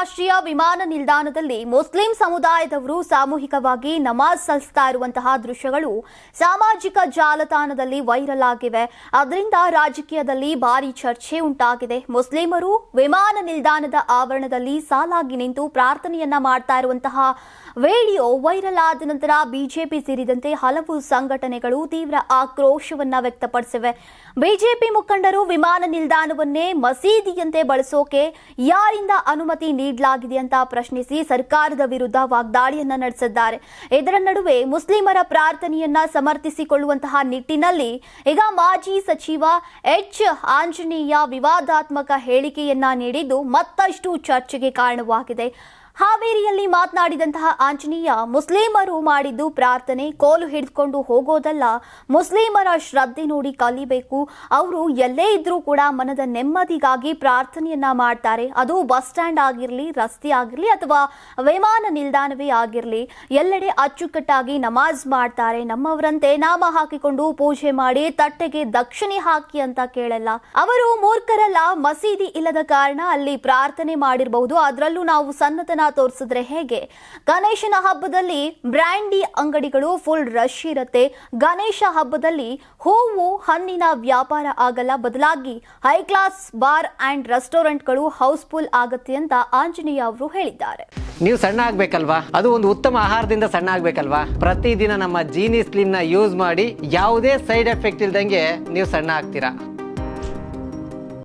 ಅಂತಾರಾಷ್ಟ್ರೀಯ ವಿಮಾನ ನಿಲ್ದಾಣದಲ್ಲಿ ಮುಸ್ಲಿಂ ಸಮುದಾಯದವರು ಸಾಮೂಹಿಕವಾಗಿ ನಮಾಜ್ ಸಲ್ಲಿಸ್ತಾ ಇರುವಂತಹ ದೃಶ್ಯಗಳು ಸಾಮಾಜಿಕ ಜಾಲತಾಣದಲ್ಲಿ ವೈರಲ್ ಆಗಿವೆ. ಅದರಿಂದ ರಾಜಕೀಯದಲ್ಲಿ ಭಾರಿ ಚರ್ಚೆ ಉಂಟಾಗಿದೆ. ಮುಸ್ಲಿಮರು ವಿಮಾನ ನಿಲ್ದಾಣದ ಆವರಣದಲ್ಲಿ ಸಾಲಾಗಿ ನಿಂತು ಪ್ರಾರ್ಥನೆಯನ್ನ ಮಾಡ್ತಾ ಇರುವಂತಹ ವಿಡಿಯೋ ವೈರಲ್ ಆದ ನಂತರ ಬಿಜೆಪಿ ಸೇರಿದಂತೆ ಹಲವು ಸಂಘಟನೆಗಳು ತೀವ್ರ ಆಕ್ರೋಶವನ್ನ ವ್ಯಕ್ತಪಡಿಸಿವೆ. ಬಿಜೆಪಿ ಮುಖಂಡರು ವಿಮಾನ ನಿಲ್ದಾಣವನ್ನೇ ಮಸೀದಿಯಂತೆ ಬಳಸೋಕೆ ಯಾರಿಂದ ಅನುಮತಿ ನೀಡಲಾಗಿದೆ ಅಂತ ಪ್ರಶ್ನಿಸಿ ಸರ್ಕಾರದ ವಿರುದ್ಧ ವಾಗ್ದಾಳಿಯನ್ನ ನಡೆಸಿದ್ದಾರೆ. ಇದರ ನಡುವೆ ಮುಸ್ಲಿಮರ ಪ್ರಾರ್ಥನೆಯನ್ನ ಸಮರ್ಥಿಸಿಕೊಳ್ಳುವಂತಹ ನಿಟ್ಟಿನಲ್ಲಿ ಈಗ ಮಾಜಿ ಸಚಿವ ಎಚ್. ಆಂಜನೇಯ ವಿವಾದಾತ್ಮಕ ಹೇಳಿಕೆಯನ್ನ ನೀಡಿದ್ದು ಮತ್ತಷ್ಟು ಚರ್ಚೆಗೆ ಕಾರಣವಾಗಿದೆ. ಹಾವೇರಿಯಲ್ಲಿ ಮಾತನಾಡಿದಂತಹ ಆಂಜನೇಯ, ಮುಸ್ಲಿಮರು ಮಾಡಿದ್ದು ಪ್ರಾರ್ಥನೆ, ಕೋಲು ಹಿಡಿದುಕೊಂಡು ಹೋಗೋದಲ್ಲ. ಮುಸ್ಲಿಮರ ಶ್ರದ್ಧೆ ನೋಡಿ ಕಲಿಬೇಕು. ಅವರು ಎಲ್ಲೇ ಇದ್ರೂ ಕೂಡ ಮನದ ನೆಮ್ಮದಿಗಾಗಿ ಪ್ರಾರ್ಥನೆಯನ್ನ ಮಾಡ್ತಾರೆ. ಅದು ಬಸ್ ಸ್ಟ್ಯಾಂಡ್ ಆಗಿರಲಿ, ರಸ್ತೆ ಆಗಿರಲಿ ಅಥವಾ ವಿಮಾನ ನಿಲ್ದಾಣವೇ ಆಗಿರಲಿ, ಎಲ್ಲೆಡೆ ಅಚ್ಚುಕಟ್ಟಾಗಿ ನಮಾಜ್ ಮಾಡ್ತಾರೆ. ನಮ್ಮವರಂತೆ ನಾಮ ಹಾಕಿಕೊಂಡು ಪೂಜೆ ಮಾಡಿ ತಟ್ಟೆಗೆ ದಕ್ಷಿಣೆ ಹಾಕಿ ಅಂತ ಕೇಳಲ್ಲ. ಅವರು ಮೂರ್ಖರಲ್ಲ, ಮಸೀದಿ ಇಲ್ಲದ ಕಾರಣ ಅಲ್ಲಿ ಪ್ರಾರ್ಥನೆ ಮಾಡಿರಬಹುದು. ಅದರಲ್ಲೂ ನಾವು ಸನ್ನತನ ತೋರಿಸಿದ್ರೆ ಹೇಗೆ? ಗಣೇಶನ ಹಬ್ಬದಲ್ಲಿ ಬ್ರ್ಯಾಂಡಿ ಅಂಗಡಿಗಳು ಫುಲ್ ರಶ್ ಇರುತ್ತೆ. ಗಣೇಶ ಹಬ್ಬದಲ್ಲಿ ಹೂವು, ಹಣ್ಣಿನ ವ್ಯಾಪಾರ ಆಗಲ್ಲ. ಬದಲಾಗಿ ಹೈ ಕ್ಲಾಸ್ ಬಾರ್ ಅಂಡ್ ರೆಸ್ಟೋರೆಂಟ್ಗಳು ಹೌಸ್ಫುಲ್ ಆಗುತ್ತೆ ಅಂತ ಆಂಜನೇಯ ಅವರು ಹೇಳಿದ್ದಾರೆ. ನೀವು ಸಣ್ಣ ಆಗ್ಬೇಕಲ್ವಾ? ಅದು ಒಂದು ಉತ್ತಮ ಆಹಾರದಿಂದ ಸಣ್ಣ ಆಗ್ಬೇಕಲ್ವಾ? ಪ್ರತಿದಿನ ನಮ್ಮ ಜೀನಿ ಸ್ಲಿಮ್ನ ಯೂಸ್ ಮಾಡಿ ಯಾವುದೇ ಸೈಡ್ ಎಫೆಕ್ಟ್ ಇಲ್ದಂಗೆ ನೀವು ಸಣ್ಣ ಆಗ್ತೀರಾ?